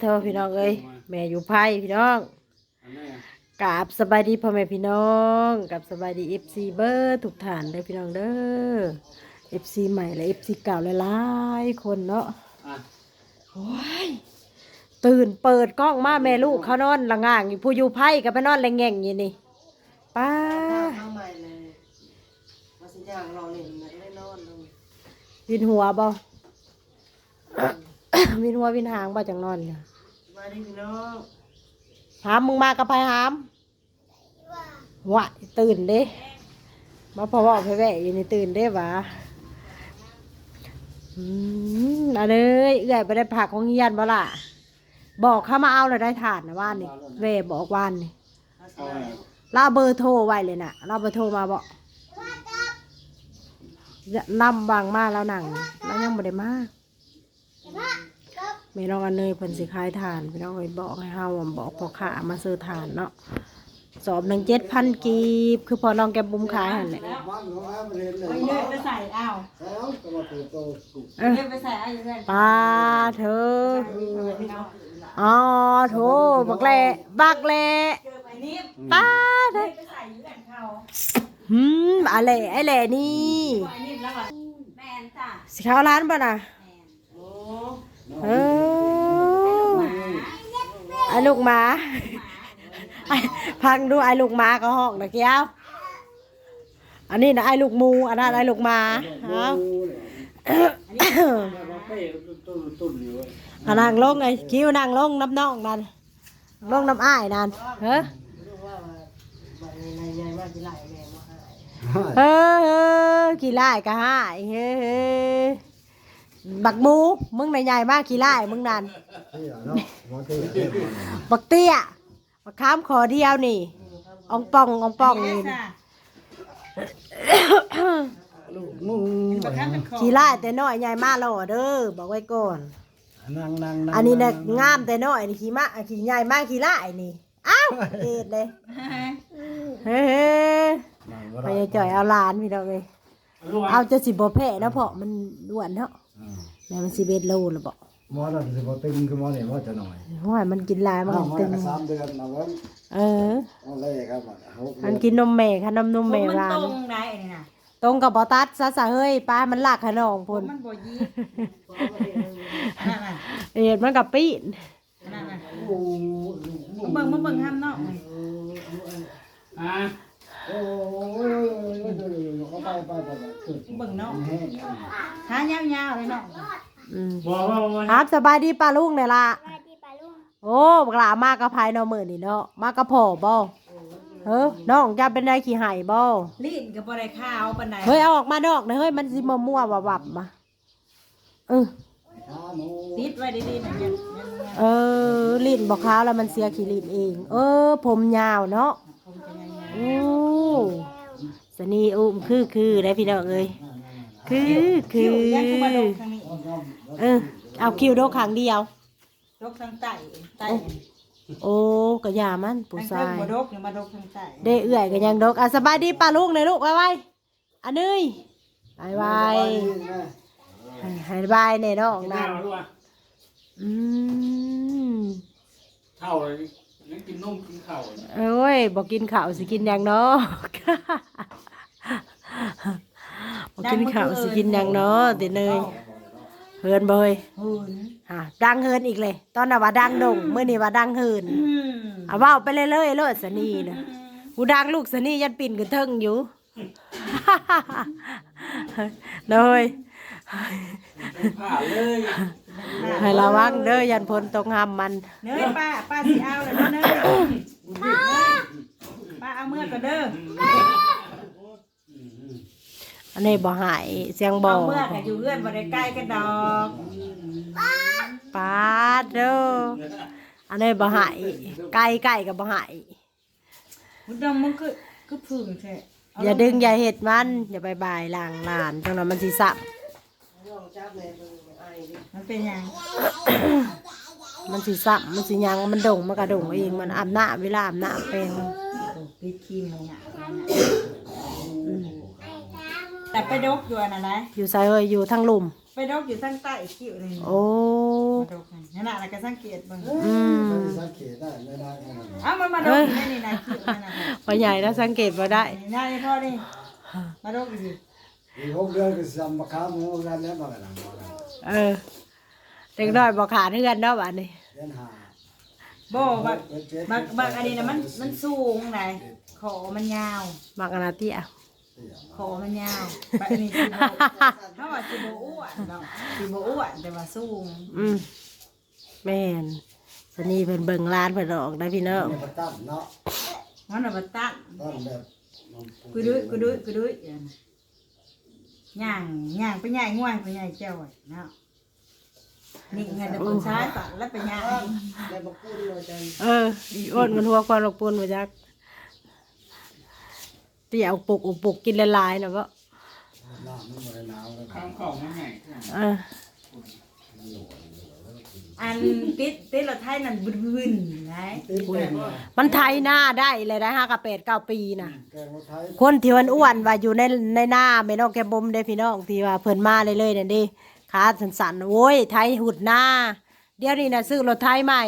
เธอพี่น้องเอ้ยแม่อยู่ไพ่พี่น้องอันนี้กราบสบายดีพ่อแม่พี่น้องกับสบายดีเอฟซีเบอร์ทุกฐานเด้อพี่น้องเด้อเอฟซีใหม่และเอฟซีเก่าหลายๆคนเนาะอะโอ้ยตื่นเปิดกล้องมาแม่ลูกเขานอนละง่างอยู่ผู้อยู่ไพ่กับไปนอนแรงแง่งอยู่นี่ป้าข้างใหม่เลยมาสิย่างเราเล่นมันได้นอนลงวินหัวบ่ วินหัววินหางบ่จังนอนเนี่ยมาดิพี่น้องหามมึงมากับไปหามวะตื่นเด้มาพอบอกไปแวะอยู่นี่ตื่นเด้หวะอืมเอะเลยเอื้อยไปได้ผักของเฮียนบ่ล่ะบอกเข้ามาเอาเลยได้ถาดนะว่านนี่เวบอกว่านนี่มาสิเอาย่างไว้เราเบอร์โทรไว้เลยน่ะเราเบอร์โทรมาบอกนำบางมาแล้วหนังแล้วยังบ่ได้มา ไม่น้องอันเนยเพิ่นสิขายทานพี่น้องเอ้ยบอกให้เฮาอะบอกพ่อค้ามาซื้อทานเนาะสอบหนึ่งเจ็ดพันกีบคือพอน้องแกบุ้มขายหั่นแหละบ้านของอาประเด็นเลยเอาเยอะไปใส่เอาแล้วก็มาตัวโตสุกเออเยอะไปใส่เอาอยู่เพื่อนปลาเธอพี่น้องอ๋อโถบักแหล่บักแหล่เจอไปนิ่มปลาเธอไปใส่อยู่เพื่อนเขาหืมอะไรไอ้แหล่นี่ไปนิ่มแล้วอะแมนจ้ะสิเข้าร้านป่ะน่ะแมนโอ้ เออไอ้ลูกหมาพังดูไอ้ลูกหมาก็ห้องตะเกียวอันนี้นะไอ้ลูกมูอันนั้นไอ้ลูกหมาเอาอันนั่งลงไอ้คิวนั่งลงน้ำน้องนั่นลงน้ำอ้ายนั่นเฮ้ยเฮ้ออขี้ไล่ก็หายเฮ้เฮ้ บักหมู มึงใหญ่ๆมากขี้ไล่มึงนั่นเที่ยเนาะหมอเที่ยเที่ยบักเตี้ยบักข้ามขอเดียวนี่อองป่องอองป่องนี่ลูกนุ่งขี้ไล่แต่น้อยใหญ่มากแล้วเด้อบอกไว้ก่อน นั่งนั่งนั่งอันนี้เนี่ยงามแต่น้อยนี่ขี้มากขี้ใหญ่มากขี้ไล่นี่อ้าวเอ็ดเลยเฮ้ยพยาจ่อยเอาหลานพี่น้องเลยรู้ว่าเอาจะสิบ่แพ้นะเพราะมันด้วนเนาะ แม่มันสิเบ็ดโลแล้วบ่หมอเราสิบ่ตึงคือหมอเนี่ยว่าจะหน่อยห้อยมันกินหลายมันเอาก็มาตึงก็สามเดือนเอาไว้เออเอาเลยครับหกมันกินนมแม่ค่ะนมนมแม่มันร้าตนรงได้นี่นะตรงกับบ่ตัดซะซะเฮ้ยป้ามันลากขนองพุ่นมันบ่ยีนั่นน่ะเอ็ดมันกับปีนนั่นน่ะโอ้ลูกเบิ่งมาเบิ่งห้ามนอกอะ โอ้ยเขาไปไปไปเบิ่งนอกแห้งหายาวๆเลยเนอกอืมบอกว่าว่า ครับสบายดีป้าลุงเนี่ยล่ะโอ้บักหลามากกับภายเนาะมื้อนี่เนาะมากกับพ่อบ่เฮ้อน้องจะเป็นได้ขี้ไห้บ่ลิ้นก็บ่ได้ข้าวปานใดเฮ้ยเอาออกมาดอกนะเฮ้ยมันสิมั่วมัวๆวับๆมาเออติดไว้ดีๆนะยังยังยังเออลิ้นบอกขาวแล้วมันเสียขี้ลิ้นเอง เออ ผมยาวเนาะคงจะยัง โอ้สนีอุ้มคือคือได้พี่น้องเอ้ยคือคืคิ้วอยังคือมาดกทางนี้เออ เอาคิวโดกขังเดียว ดกทางใต้ใต้โอ้กะยามันผู้ทางชาเทิงยบ่ดกเนี่ยมาดกทางใต้ได้เอื่อยกันยังดกอะสบายดีป้าลูกเลยลูกไว้ไว้อันนี้ไว้ไว้ให้บายในน้องกินนั่ข้านวรู้ว่าอืมเท่าเลย ยังกินนมกินข้าวเอ้ยบอกกินข้าวสิกินอย่างเนาะ บอกกินข้าวสิกินอย่างเนาะติเนยเฮินเบยหืนอะดังเฮินอีกเลย ตอนน่ะว่าดังดงเมื่อนี่ว่าดังเฮินอืมเอาเว้าไปเรื่อยๆโลดสนีนะกูดังลูกสนียันปิ่นกันเทิงอยู่ เลยผ่าเลย ให้ระวังเด้อยันพ้นตรงหามมัน เนยป้าป้าสิเอาเลยนะเนยป้าเอาเมื่อก็เด้ออันนี้บ่หายเสียงบ่เอาเมื่อก็อยู่เอื้อนบ่ได้ใกล้กันดอกปาดเด้ออันนี้บ่หายไก่ไก่กับบ่หายมันดองมันคือคือผึ่งแท้อย่าดึงอย่าเห็ดมัน อย่าไปบายล่างลานจังนั้นมันสิสับ มันเป็นหยังมันสิสับมันสิหยังมันดงมันกระดงเองมันอาบน้ำเวลาอาบน้ำแปลงปิดครีมมันหยังแต่ไปดกอยู่อันนั้นนะอยู่ใส่เอ้ยอยู่ทั้งหลุมไปดอกอยู่ทางใต้คิ้วนี่โอ้มาดอกนั่นน่ะแล้วก็สังเกตเบิ่งอืมสังเกตได้ไม่ได้ขนาดนั้นเอ้ามันมาดอกอยู่ในนี่นะคิ้วนั่นน่ะพ่อใหญ่แล้วสังเกตบ่ได้นี่น่าจะพอดิมาดอกอยู่ดิอีกหกเดือนก็จำมาค้าหมูกันแล้วมากันหลังมากัน เออเด็กน้อยบ่ขาดเฮือนเนาะบัดนี้เดือนห้าบ่บักบักบักอันนี้นะมันมันสูงไหนคอมันยาวมักอนาเตียคอมันยาวบักอันนี้สิบ่ถ้าว่าสิบ่อ้วนเนาะสิบ่อ้วนแต่ว่าสูงอืมแม่นสนีเพิ่นเบิ่งร้านเพิ่นออกได้พี่น้องเนี่ยประตั้มเนาะมันน่ะบ่ตั้งต้นแบบกูดุยกูดุยกูดุยอย่างนั้น ย่างย่างไปย่างง่วงไปย่างเจ้าไว้เนาะนี่ไงแต่คนซ้ายตัดแล้วไปย่างได้บอกพูดเลยจังเอออีอ้นมันหัวควันหลกปูนมาจักเตียเอาปุกเอาปุกกินละลายๆนะบ่หน้ามันไม่หนาวแล้วข้ามเข่ามันใหญ่ขึ้นเออ อันติดติดรถไทยนั่นบึ้นๆไงติดแป้งมามันไทยหน้าได้เลยนะห้ากับเป็ดเก้าปีนะแกงรถไทยคนที่มันอ้วนว่าอยู่ในในหน้าแม่น้องแกบมได้พี่น้องที่ว่าเพิ่นมาเลยเลยนั่นดิขาสันๆโอ้ยไทยหุดหน้า เดี๋ยวนี้นะซื้อรถไทยใหม่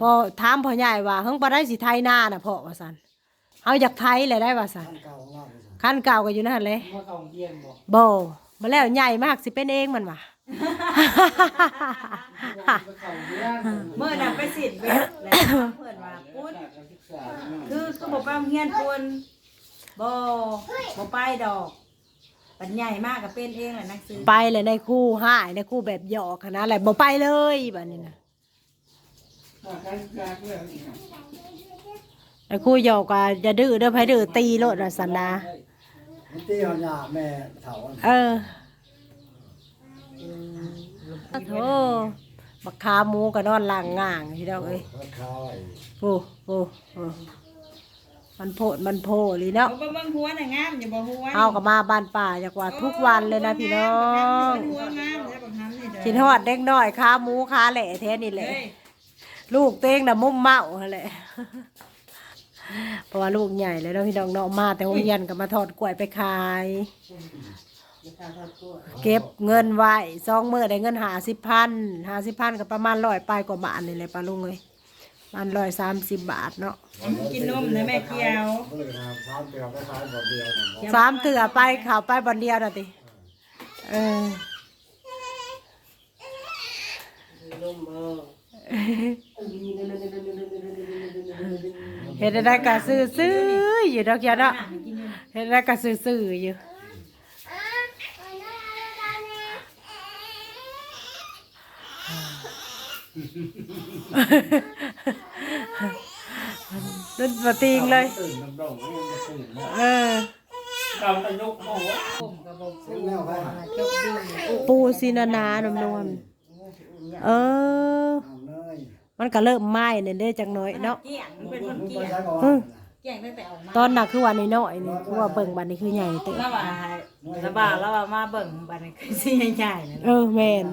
พอถามพ่อใหญ่ว่าเฮิงบ่ได้สิไทยหน้าน่ะพ่อว่าซั่นเฮาอยากไทยเลยได้ว่าซั่นท่านเก่าของเราเลยคันเก่าก็อยู่นั่นเลยว่าเขาเยี่ยมบอกบ่มาแล้วใหญ่มากสิเป็นเองมันว่ะว่า เขาเยี่ยมเมื่อน่ะไปสิทธิ์เวทแล้วเพื่อนว่าปุ้นการศึกษาเนี่ยคือคือบอกไปโรงเรียนปุ้นบ่บ่ไปดอก ปัญใหญ่มากก็เป็นเองแหละหนักซื้อไปเลยในคู่ห้ายในคู่แบบหยอกขนาดแหละบ่ไปเลยแบบนี้นะการศึกษาเพื่อนอีกนะในคู่หยอกก็จะดื้อเด้อไผดื้อตีโลดว่าสันดามันตีหัวหน้าแม่เฒ่าอันเออ โธ่บักขาหมูก็นอนล่างง่างพี่น้องเอ้ยราคาไอ้โอ้โอ้โอ้มันโพดมันโพลีเนาะเอาไปเบิ่งหัวน่ะงามอย่าบ่หัวเอาก็มาบ้านป่าจากว่าทุกวันเลยนะพี่น้อง หัวงามแล้วบักหำนี่เด้อกินฮอดเด็กน้อยขาหมูขาแหล่แท้นี่แหละ เฮ้ยลูกเต้งน่ะมุ่มเมาหั่นแหละ เพราะว่าลูกใหญ่แล้วเนาะพี่น้องเนาะมาแต่โรงเรียนก็มาทอดกล้วยไปขาย ในการทอดกล้วยเก็บเงินไว้สองมื้อได้เงินหาสิบพันหาสิบพันก็ประมาณร้อยปลายกว่าบาทนี่แหละป้าลุงเอ้ยประมันร้อยสามสิบบาทเนาะกินนมนะแม่เกียวก็เลยทำสามเตียวคล้ายๆแบบเดียวนะสามเถื่อไปข่าวไปบอนเดียวน่ะติเออนมเออเห็นได้ก็ซื้อซื้อๆอยู่ดอกเดียวเนาะเห็นได้ก็ซื้อซื้อๆอยู่ นั่นปติงเลย ตื่นดำดงไม่ยังจะตื่นเนาะเออกำไปยกโอ้โหผมก็บ่เส้นแนวไปหาจบดีปูซีนานาหนมนวลเออ เอาเนยมันก็เริ่มไหม้เนี่ยได้จังน้อยเนาะ เกี่ยงมันเป็นคนมึงเกี่ไปยงใช้ก่อนอืม เกี่ยงตั้งแต่ออกมาตอนน่ะคือวันน้อยๆนี่คือว่าเบิ่งบัดนี้คือใหญ่เตะแล้วว่าระบาดแล้วว่ามาเบิ่งบัดนี้คือสิใหญ่ๆนั่นเออแม่น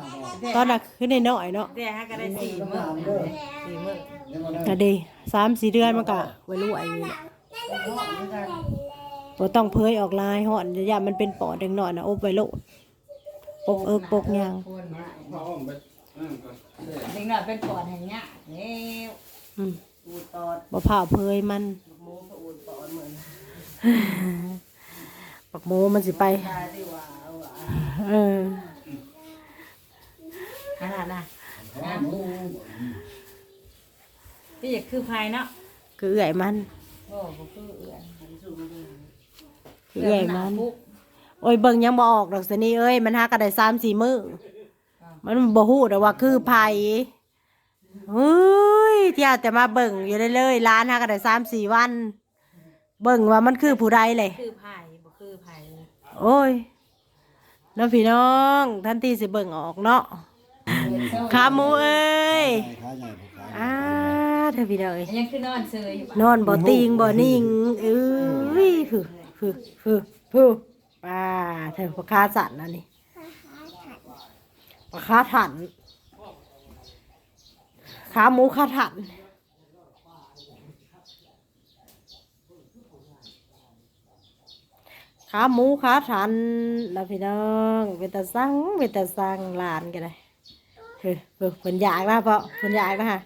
ตอนน่ะคือน้อยๆเนาะแต่ฮะก็ได้สี่มื้อสี่มื้อเนี่ยมันก็ดีสามสี่เดือนมันก็ไว้รู้อายุละบ่ต้องเผยออกลายห่อนอย่ามันเป็นปอดเด็กน้อยนะอบไว้โลดปกเอิกปกยางคนน่ะพอผมไปนั่นก็เสร็จเด็กน้อยเป็นปอดแห่งเนี้ยแล้วอืมอูตอดบ่ผ่าเผยมัน หมูก็อูตอดเหมือนปักโมมันสิไป ตายดีกว่าเอาอะเออขนาดน่ะหมูที่อยากคือภายเนาะคือเอื่อยมันโอ้บ่คือเอื้อนสู้ไม่ได้คือเอื่อยมันโอ้ยเบิ่งยังบ่ออกดอกสนี่เอ้ยมันหาก็ได้สามสี่มื้อมันบ่ฮู้ดอกว่าคือไผเฮ้ ยเที่ยวแต่มาเบิ่งอยู่เรื่อยๆร้านหะกัได้สามสี่วัน เบิ่งว่ามันคือผู้ใดเลย คือไผ่บ่คือไผ่โอ้ยน้องพี่น้องท่านที่สิเบิ่งออกเนาะขาหมูเอ้ยอ่าอ้าเธอพี่น้องยังคือนอนเซยอยู่นอนบ่ติงบ่นิ่งเอ้ยฮึฮึฮึฮึป้าเธอพ่อคาสันนะนี่ปลาคาถัน ขาหมูคาถันขาหมูขาทันแล้วพี่น้องเป็นตาสั่งเป็นตาสั่งหลานกันเลยเฮ้ยเพิ่นเพิ่นอยากนะเพราะเพิ่นอยากนะฮะ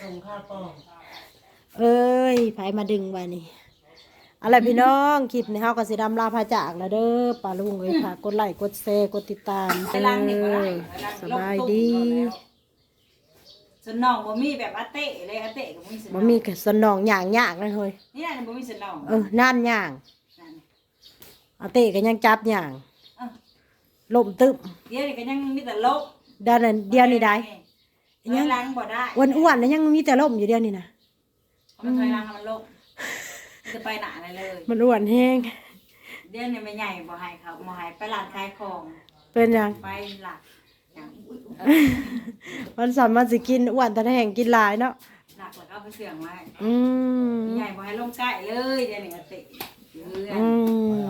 ส่งข้าวปองเอ้ยไผมาดึงว้นี่ อาล่ะไรพี่น้องคลิปนี้เฮาก็สิดำลาพาจากแล้วเด้อป้าลุงเอ้ยค่ะกดไลค์กดแชร์กดติดตามไปล้างนี่ก็ได้สบายดีสนองบ่มีแบบอาเต้เลยอาเต้ก็บ่มีสนองบ่มีกสนองหย่างยากเลยเฮ้ยนี่น่ะบ่มีสนองเออนั่นย่างนั่นอาเต้ก็ยังจับย่างเอ้าลมตึบเดี๋ยวนี้ก็ยังมีแต่ลบเดี๋ยวนั้นเดี๋ยวนี้ได้ถอยหล้างบ่ได้อ้วนๆแล้วยังมีแต่ลมอยู่เดี๋ยวนี้นะมันถอยหล้างให้มันลบมัน จะไปหนาอะไรเลย มันอ้วนแห้งเดี๋ยวนี้ไม่ใหญ่บ่ให้เขาบ่ให้ไปร้านขายของเป็นหยังไปหลักอย่างอุ๊ยมันสามารถสิกินอ้วนแต่แห้งกินหลายเนาะหลักแล้วก็เอาไปเสื่องไว้อืมไม่ใหญ่บ่ให้ลงใกล้เลยเดี๋ยวนี้อาเต้เรื่อยอืม